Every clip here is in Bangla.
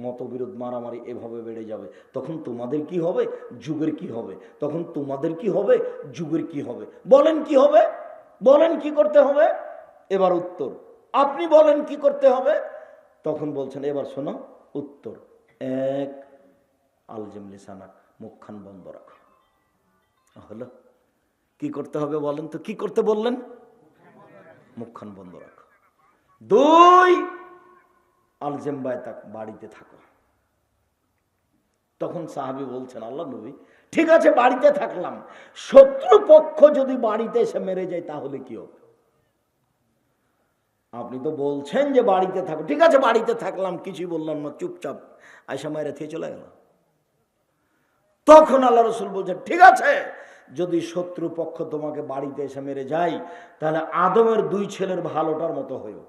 মতবিরোধ মারামারি এভাবে বেড়ে যাবে। তখন তোমাদের কি হবে? যুগের কি হবে? তখন তোমাদের কি হবে? যুগের কি হবে? বলেন কি হবে? বলেন কি করতে হবে? এবার উত্তর। আপনি বলেন কি করতে হবে? তখন বলছেন, এবার শোনো, উত্তর। এক, আলজেম লিসানাক মুখখান বন্ধ রাখো। হলো? কি করতে হবে বলেন তো? কি করতে বললেন? মুখখান বন্ধ রাখো। দুই আলজেম্বায় তাক বাড়িতে থাকো। তখন সাহাবি বলছেন, আল্লাহ নবী, ঠিক আছে, বাড়িতে থাকলাম। শত্রু পক্ষ যদি বাড়িতে এসে মেরে যায়, তাহলে কি হবে? আপনি তো বলছেন যে বাড়িতে থাকো। ঠিক আছে, বাড়িতে থাকলাম, কিছুই বললাম না, চুপচাপ আয়সা মায়েরা থেকে চলে গেল। তখন আল্লাহ রসুল বলছেন, ঠিক আছে, যদি শত্রু পক্ষ তোমাকে বাড়িতে এসে মেরে যায়, তাহলে আদমের দুই ছেলের ভালোটার মতো হয়েও।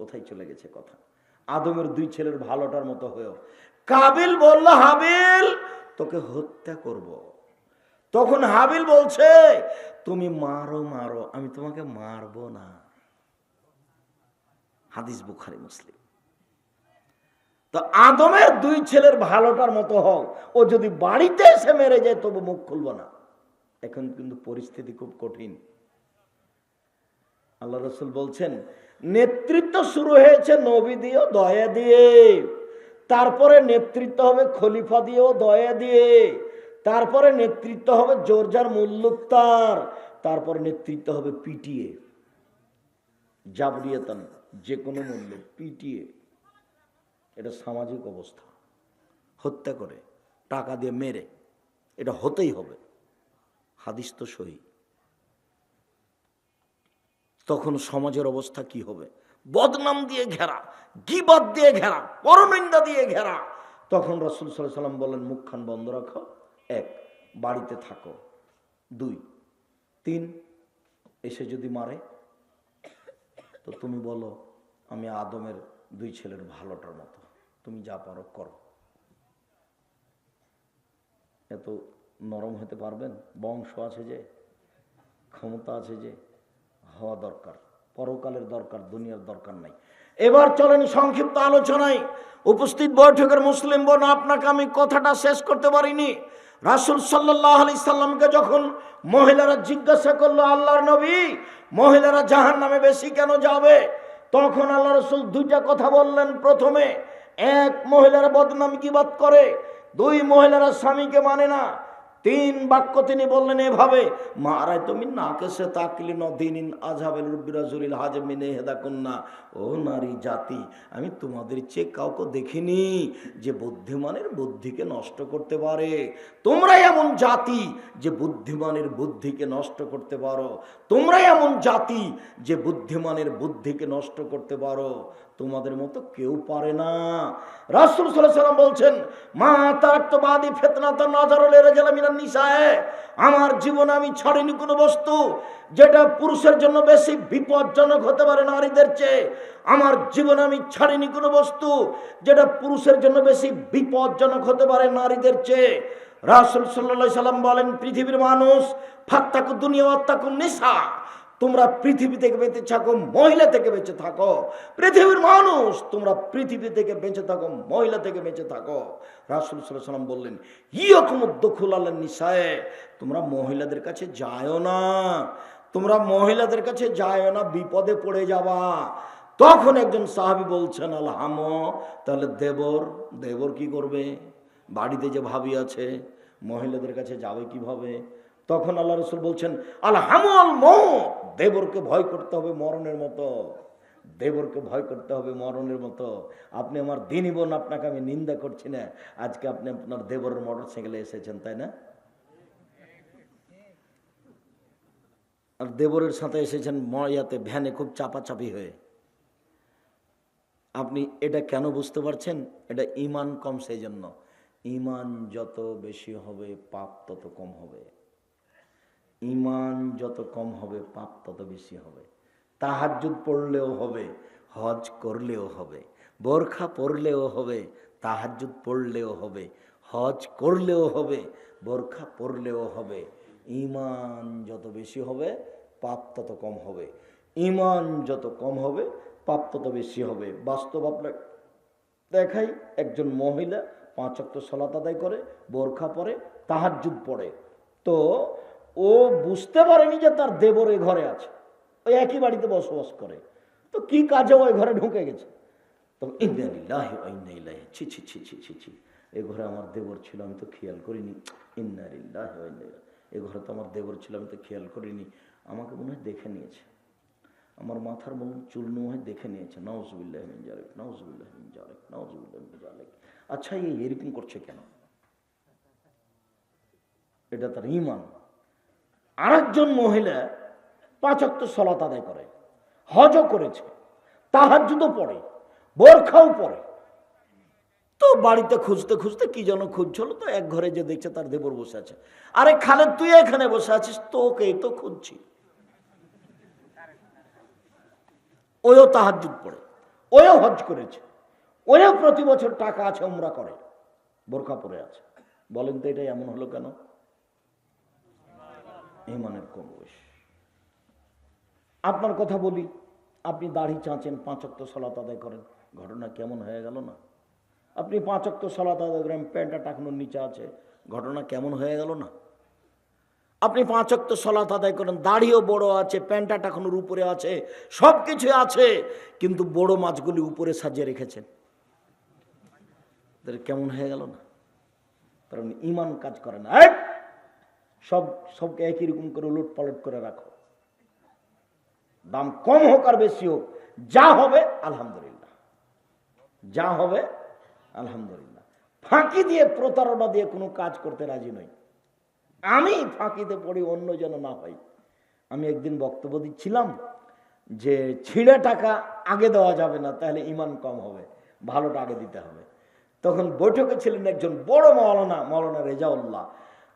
কোথায় চলে গেছে কথা? আদমের দুই ছেলের ভালোটার মতো হয়েও। কাবিল বলল, হাবিল, তোকে হত্যা করব। তখন হাবিল বলছে, তুমি মারো মারো, আমি তোমাকে মারবো না। হাদিস বুখারি, মুসলিম। তো আদমের দুই ছেলের ভালোটার মতো হোক ও যদি বাড়িতে এসে মেরে যায়, তবু মুখ খুলবো না। এখন কিন্তু পরিস্থিতি খুব কঠিন। আল্লাহ রসুল বলছেন, নেতৃত্ব শুরু হয়েছে নবী দিয়েও দয়া দিয়ে। তারপরে নেতৃত্ব হবে খলিফা দিয়েও দয়া দিয়ে। তারপরে নেতৃত্ব হবে জোরজার মুল্লুক্তার। তারপর নেতৃত্ব হবে পিটিয়ে জাবরিয়াতান যে কোনো মূল্যে পিটিয়ে এটা সামাজিক অবস্থা। হত্যা করে, টাকা দিয়ে মেরে। এটা হতেই হবে। হাদিস তো সহি। তখন সমাজের অবস্থা কি হবে? বদনাম দিয়ে ঘেরা, গিবাদ দিয়ে ঘেরা পরনিন্দা দিয়ে ঘেরা। তখন রসুল সাল্লাহ সাল্লাম বলেন মুখখান বন্ধ রাখো। এক, বাড়িতে থাকো। দুই, তিন, এসে যদি মারে, তো তুমি বলো, আমি আদমের দুই ছেলের ভালোটার মতো। তুমি যা পারো, করো। এত নরম হতে পারবেন? বংশ আছে যে, ক্ষমতা আছে যে হওয়া দরকার। পরকালের দরকার, দুনিয়ার দরকার নাই। এবার চলেন সংক্ষিপ্ত আলোচনায়। উপস্থিত বৈঠকের মুসলিম বোন, আপনাকে আমি কথাটা শেষ করতে পারিনি। রাসুল সাল্লাহ আলি সাল্লামকে যখন মহিলারা জিজ্ঞাসা করল, আল্লাহর নবী, মহিলারা জাহান নামে বেশি কেন যাবে? তখন আল্লাহ রসুল দুইটা কথা বললেন। প্রথমে, এক মহিলারা বদনাম কিবাদ করে? দুই মহিলারা স্বামীকে মানে না। তিন বাক্য তিনি বললেন, এভাবে মারাই তুমি না কেসে তাকলি নদিন আজহাবেল রুবিরাজুলিল হাজমিনে হেদা কন্যা ও নারী জাতি, আমি তোমাদের চেয়ে কাউকে দেখিনি যে বুদ্ধিমানের বুদ্ধিকে নষ্ট করতে পারে। তোমরাই এমন জাতি যে বুদ্ধিমানের বুদ্ধিকে নষ্ট করতে পারো। তোমরাই এমন জাতি যে বুদ্ধিমানের বুদ্ধিকে নষ্ট করতে পারো। তোমাদের মতো কেউ পারে না। রাসুল সাল্লাম বলছেন, মা তার তো বাদি ফেতনা তো নজর মিনার নিশায় আমার জীবনে আমি ছাড়িনি কোনো বস্তু যেটা পুরুষের জন্য বেশি বিপজ্জনক হতে পারে নারীদের চেয়ে। আমার জীবনে আমি ছাড়িনি কোনো বস্তু যেটা পুরুষের জন্য বেশি বিপজ্জনক হতে পারে নারীদের চেয়ে। রাসুল সাল্লাহ সাল্লাম বলেন, পৃথিবীর মানুষ ফাত্তাকু দুনিয়া অত্তাকু নিশা তোমরা পৃথিবী থেকে বেঁচে থাকো, মহিলা থেকে বেঁচে থাকো। পৃথিবীর মানুষ, তোমরা পৃথিবী থেকে বেঁচে থাকো, মহিলা থেকে বেঁচে থাকো। রাসুল সাল্লাম বললেন, ইয়কুম দখুল আল্লাহ নিশায় তোমরা মহিলাদের কাছে যায়ও না। তোমরা মহিলাদের কাছে যায়ও না, বিপদে পড়ে যাবা। তখন একজন সাহাবি বলছেন, আলহাম, তাহলে দেবর দেবর কি করবে? বাড়িতে যে ভাবি আছে, মহিলাদের কাছে যাবে কীভাবে? তখন আল্লাহ রসুল বলছেন, আলহামুল মৌ দেবরকে ভয় করতে হবে মরণের মতো। দেবরকে ভয় করতে হবে মরণের মতো। আপনি আমার দিনই বোন, আপনাকে আমি নিন্দা করছি না। আজকে আপনি আপনার দেবরের মোটর সাইকেলে এসেছেন, তাই না? আর দেবরের সাথে এসেছেন ময়াতে ভ্যানে খুব চাপাচাপি হয়ে। আপনি এটা কেন বুঝতে পারছেন? এটা ইমান কম সেই জন্য ইমান যত বেশি হবে, পাপ তত কম হবে। ইমান যত কম হবে, পাপ তত বেশি হবে। তাহাজুদ পড়লেও হবে, হজ করলেও হবে, বোরখা পড়লেও হবে তাহাজুদ পড়লেও হবে, হজ করলেও হবে, বোরখা পড়লেও হবে। ইমান যত বেশি হবে, পাপ তত কম হবে। ইমান যত কম হবে, পাপ তত বেশি হবে। বাস্তব আপনার দেখাই, একজন মহিলা পাঁচ সলাত আদায় করে, বোরখা পরে তাহাজুদ পড়ে। তো ও বুঝতে পারেনি যে তার দেবর এই ঘরে আছে। ওই একই বাড়িতে বসবাস করে। তো কি কাজে ওই ঘরে ঢুকে গেছে? তো ইন্দারিল্লাহি ছি ছি ছি ছি ছি ছি। এ ঘরে আমার দেবর ছিল, আমি তো খেয়াল করিনি। ইন্দাইল্লাহি এ ঘরে তো আমার দেবর ছিল, আমি তো খেয়াল করিনি। আমাকে মনে হয় দেখে নিয়েছে। আমার মাথার মনে চুল হয় দেখে নিয়েছে। নওয়াজবিল্লাহ মিন জালেক নওয়াজবিল্লাহ মিন জালেক নওয়াজবিল্লাহ মিন জালেক আচ্ছা এই এরকম করছে কেন? এটা তার ইমান আরেকজন মহিলা পাঁচক্ত সলাত আদায় করে, হজও করেছে তাহাজুদও পড়ে, বোরখাও পড়ে। তো বাড়িতে খুঁজতে খুঁজতে কি যেন খুঁজছিল, তো এক ঘরে যে দেখছে তার দেবর বসে আছে। আরে খালে তুই এখানে বসে আছিস তোকেই তো খুঁজছি। ওও তাহাজুদ পড়ে ওও হজ করেছে ওও প্রতি বছর টাকা আছে, উমরা করে, বোরখা পরে আছে। বলেন তো এটা এমন হলো কেন? ইমানের কম বয়স আপনার কথা বলি, আপনি দাড়ি চাঁচেন পাঁচক্ত সলাত আদায় করেন। ঘটনা কেমন হয়ে গেল না? আপনি পাঁচক্ত সলাত আদায় করেন, প্যান্টটা টাকানোর নিচে আছে। ঘটনা কেমন হয়ে গেল না? আপনি পাঁচক্ত সলাত আদায় করেন, দাড়িও বড় আছে, প্যান্টটা টাকানোর উপরে আছে সব কিছু আছে, কিন্তু বড় মাছগুলি উপরে সাজিয়ে রেখেছেন। কেমন হয়ে গেল না? কারণ ইমান কাজ করে না। এই! সব, সবকে একই রকম করে উলট পালট করে রাখো। দাম কম হোক আর বেশি হোক, যা হবে, আলহামদুলিল্লাহ। যা হবে, আলহামদুলিল্লাহ। ফাঁকি দিয়ে, প্রতারণা দিয়ে কোনো কাজ করতে রাজি নই। আমি ফাঁকিতে পড়ি, অন্য যেন না হয়। আমি একদিন বক্তব্য দিচ্ছিলাম যে, ছিঁড়ে টাকা আগে দেওয়া যাবে না, তাহলে ইমান কম হবে, ভালোটা আগে দিতে হবে। তখন বৈঠকে ছিলেন একজন বড় মৌলানা মৌলানা রেজাউল্লাহ।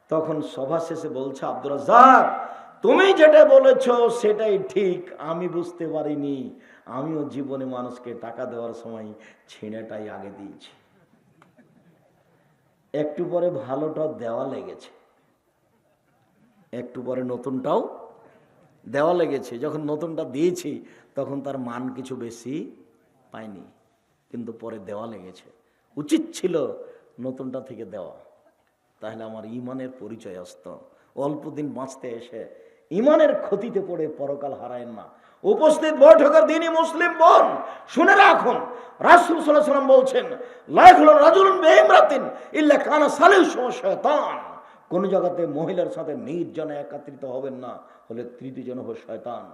তখন সভা শেষে বলছে, আব্দুর রাজ্জাক, তুমি যেটা বলেছ সেটাই ঠিক। আমি বুঝতে পারিনি। আমিও জীবনে মানুষকে টাকা দেওয়ার সময় ছিঁড়েটাই আগে দিয়েছি। একটু পরে ভালোটা দেওয়া লেগেছে। একটু পরে নতুনটাও দেওয়া লেগেছে। যখন নতুনটা দিয়েছি, তখন তার মান কিছু বেশি পায়নি কিন্তু পরে দেওয়া লেগেছে। উচিত ছিল নতুনটা থেকে দেওয়া। তাহলে আমার ইমানের পরিচয় আসতো। অল্প দিন বাঁচতে এসে ইমানের ক্ষতিতে পড়ে পরকাল হারায়েন না। উপস্থিত বৈঠকের দিনই মুসলিম বোন, শুনে রাখুন, রাসুল সাল্লাম বলছেন শয়তান। কোন জায়গাতে মহিলার সাথে নির্জনে একত্রিত হবেন না, হলে তৃতীয় জন হবে শয়তান।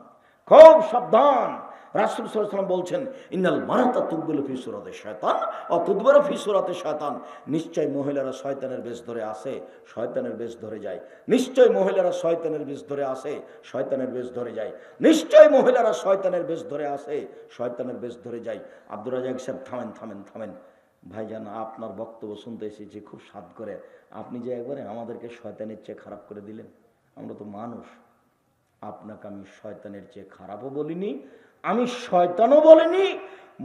খুব সাবধান। রাসুল সাল্লাম বলছেন, ইন্নাল মারাতা তুকবিল ফিসুরাতে শয়তান ও তুদবার ফিসুরাতে শয়তান। নিশ্চয় মহিলারা শয়তানের বেশ ধরে আসে শয়তানের বেশ ধরে যায়। নিশ্চয় মহিলারা শয়তানের বেশ ধরে আসে শয়তানের বেশ ধরে যায়। নিশ্চয় মহিলারা শয়তানের বেশ ধরে আসে শয়তানের বেশ ধরে যায়। আব্দুর রাজাক সাহেব, থামেন থামেন থামেন। ভাইজান, আপনার বক্তব্য শুনতে এসেছি খুব স্বাদ করে। আপনি যে একবারে আমাদেরকে শয়তানের চেয়ে খারাপ করে দিলেন, আমরা তো মানুষ। আপনাকে আমি শয়তানের চেয়ে খারাপও বলিনি আমি শয়তানও বলিনি,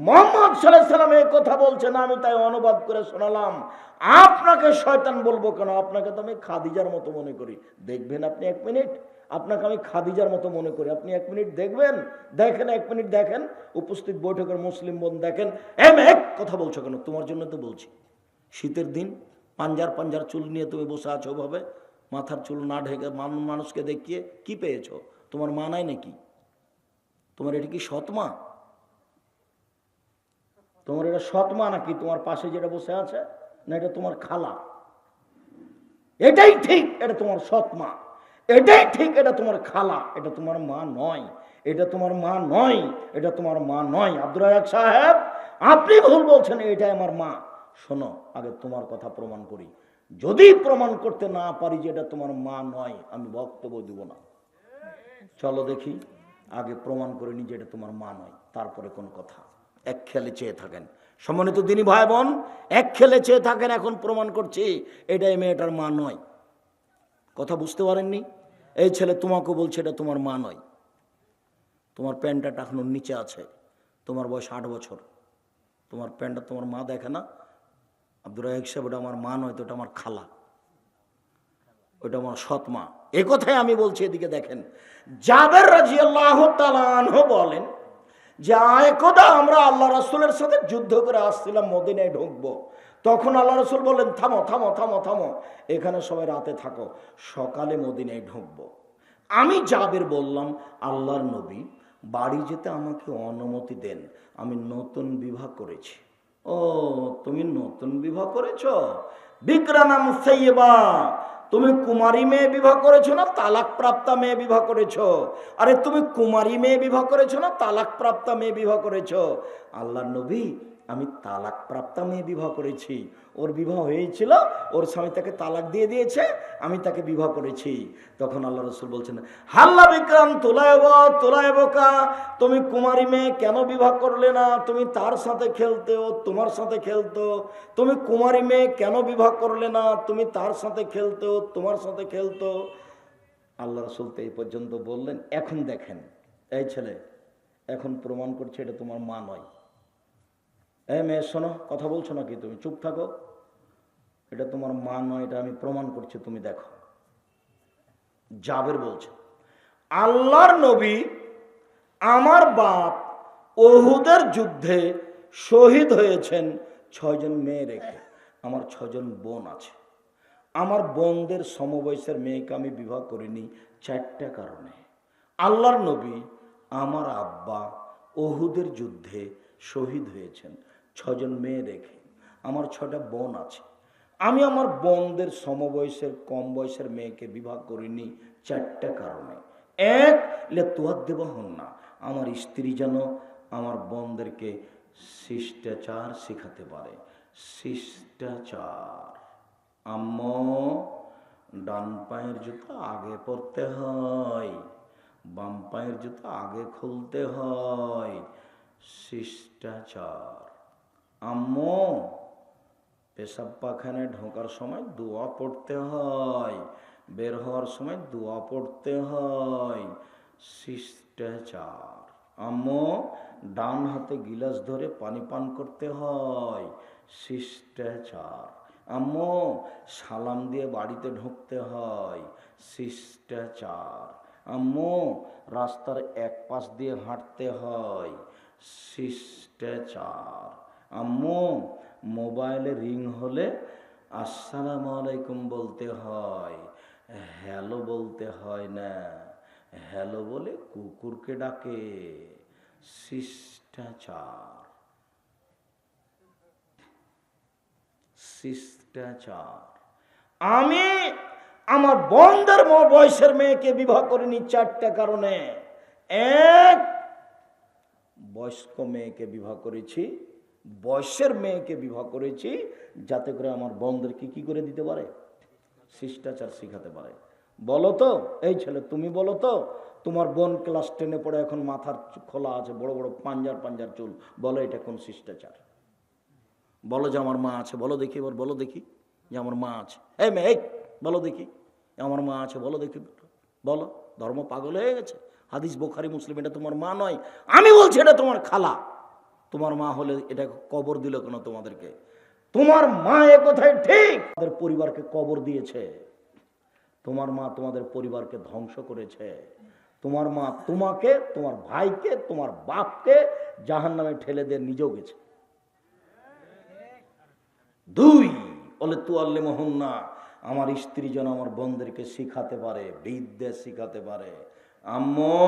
মোহাম্মদ সাল্লাহ সাল্লাম এই কথা বলছেন আমি তাই অনুবাদ করে শোনালাম। আপনাকে শয়তান বলব কেন? আপনাকে তো আমি খাদিজার মতো মনে করি। দেখবেন আপনি এক মিনিট? আপনাকে আমি খাদিজার মতো মনে করি। আপনি এক মিনিট দেখবেন? দেখেন, এক মিনিট দেখেন। উপস্থিত বৈঠকের মুসলিম বোন দেখেন। এম, এক কথা বলছো কেন? তোমার জন্য তো বলছি। শীতের দিন, পাঞ্জার পাঞ্জার চুল নিয়ে তুমি বসে আছো ভাবে মাথার চুল না ঢেকে মানুষকে দেখিয়ে কি পেয়েছ? তোমার মানায় নাকি? তোমার এটা কি সৎমা তোমার এটা সৎমা নাকি তোমার পাশে যেটা বসে আছে? না, এটা তোমার খালা। এটাই ঠিক, এটা তোমার সৎমা এটাই ঠিক, এটা তোমার খালা। এটা তোমার মা নয়। এটা তোমার মা নয়। এটা তোমার মা নয়। আব্দুল রাজাক সাহেব, আপনি ভুল বলছেন, এটাই আমার মা। শোনো, আগে তোমার কথা প্রমাণ করি। যদি প্রমাণ করতে না পারি যে এটা তোমার মা নয়, আমি বক্তব্য দিব না। চলো দেখি। আগে প্রমাণ করে নি যে এটা তোমার মা নয়, তারপরে কোন কথা। এক খেলে চেয়ে থাকেন। সম্মানিত দিনী ভাই বোন এক খেলে চেয়ে থাকেন এখন প্রমাণ করছি এটা এই মেয়েটার মা নয়। কথা বুঝতে পারেননি? এই ছেলে তোমাকে বলছে এটা তোমার মা নয়। তোমার প্যান্টটা টাকানোর নিচে আছে। তোমার বয়স আট বছর। তোমার প্যান্টটা তোমার মা দেখে না? আব্দুর রাহিক সাহেব ওটা আমার মা নয়, তো ওটা আমার খালা। ওটা আমার সৎ মা। এ কথাই আমি বলছি এদিকে দেখেন। জাবের রাজি আল্লাহ বলেন যে, আয় কোদা আমরা আল্লাহ রাসুলের সাথে যুদ্ধ করে আসছিলাম, মদিনায় ঢুকবো। তখন আল্লাহ রসুল বললেন, থামো থামো থামো থামো, এখানে সবাই রাতে থাকো, সকালে মদিনায় ঢুকবো। আমি যাবের বললাম, আল্লাহর নবী, বাড়ি যেতে আমাকে অনুমতি দেন, আমি নতুন বিবাহ করেছি। ও, তুমি নতুন বিবাহ করেছ? বিক্রানাম সাইয়েবা তুমি কুমারী মেয়ে বিবাহ করেছ না তালাক প্রাপ্তা মেয়ে বিবাহ করেছ? আরে তুমি কুমারী মেয়ে বিবাহ করেছ না তালাক প্রাপ্তা মেয়ে বিবাহ করেছ? আল্লাহ নবী আমি তালাক প্রাপ্তা মেয়ে বিবাহ করেছি। ওর বিবাহ হয়েছিল, ওর স্বামী তাকে তালাক দিয়ে দিয়েছে, আমি তাকে বিবাহ করেছি। তখন আল্লাহ রসুল বলছেন, হাল্লা বিক্রম তোলায়ব তোলায়ব কা। তুমি কুমারী মেয়ে কেন বিবাহ করলে না? তুমি তার সাথে খেলতে ও তোমার সাথে খেলতো তুমি কুমারী মেয়ে কেন বিবাহ করলে না? তুমি তার সাথে খেলতো তোমার সাথে খেলতো আল্লাহ রসুল তো এই পর্যন্ত বললেন, এখন দেখেন, এই ছেলে এখন প্রমাণ করছে এটা তোমার মা নয়। এ মেয়ে, শোনো, কথা বলছো নাকি তুমি? চুপ থাকো। এটা তোমার মা নয়, এটা আমি প্রমাণ করছি, তুমি দেখো। জাবের বলছে, আল্লাহর নবী আমার বাপ ওহুদের যুদ্ধে শহীদ হয়েছেন ছয়জন মেয়ে রেখে আমার ছজন বোন আছে। আমার বোনদের সমবয়সের মেয়েকে আমি বিবাহ করিনি চারটা কারণে। আল্লাহর নবী আমার আব্বা ওহুদের যুদ্ধে শহীদ হয়েছেন ছজন মেয়ে রেখে আমার ছটা বোন আছে। আমি আমার বোনদের সমবয়সের কম বয়সের মেয়েকে বিবাহ করিনি চারটা কারণে। এক, লে তোয়ার দেব হন না। আমার স্ত্রী যেন আমার বোনদেরকে শিষ্টাচার শেখাতে পারে। শিষ্টাচার। আম্ম, ডান পায়ের জুতো আগে পরতে হয়, বাম পায়ের জুতো আগে খুলতে হয়। শিষ্টাচার। আম্মু, পেশাব পাখানে ঢোকার সময় দোয়া পড়তে হয়, বের হওয়ার সময় দোয়া পড়তে হয়। শিষ্টাচার। আম্মু, ডান হাতে গিলাস ধরে পানি পান করতে হয়। শিষ্টাচার। আম্মু, সালাম দিয়ে বাড়িতে ঢুকতে হয়। শিষ্টাচার। আম্মু, রাস্তার এক পাশ দিয়ে হাঁটতে হয়। শিষ্টাচার। আম্মু, মোবাইলে রিং হলে আসসালামু আলাইকুম বলতে হয়, হ্যালো বলতে হয় না। হ্যালো বলে কুকুরকে ডাকে, শিষ্টাচার। শিষ্টাচার। আমি আমার বন্ধের বয়সের মেয়েকে বিবাহ করিনি চারটা কারণে। এক, বয়স্ক মেয়েকে বিবাহ করেছি বয়সের মেয়েকে বিবাহ করেছি যাতে করে আমার বোনদেরকে কি করে দিতে পারে? শিষ্টাচার শিখাতে পারে। বলো তো এই ছেলে তুমি বলো তো তোমার বোন ক্লাস টেনে পড়ে এখন মাথার খোলা আছে বড় বড় পাঞ্জার পাঞ্জার চুল বলো এটা কোন শিষ্টাচার? বলো যে আমার মা আছে বলো দেখি এবার বলো দেখি যে আমার মা আছে। এই মেয়ে এই, বলো দেখি আমার মা আছে বলো দেখি। বলো ধর্ম পাগল হয়ে গেছে। হাদিস বোখারি মুসলিম এটা তোমার মা নয়। আমি বলছি এটা তোমার খালা। তোমার মা হলে এটা কবর দিল কেন তোমাদেরকে? তোমার মা এ কোথায় ঠিক। তোমাদের পরিবারকে কবর দিয়েছে। তোমার মা তোমাদের পরিবারকে ধ্বংস করেছে। তোমার মা তোমাকে, তোমার ভাইকে, তোমার বাপকে জাহান নামে ঠেলে দিয়ে নিজেও গেছে। দুই, বলে তু আল্লে মোহন্না আমার স্ত্রী যেন আমার বোনদেরকে শিখাতে পারে, বিদ্যা শিখাতে পারে। আম্মু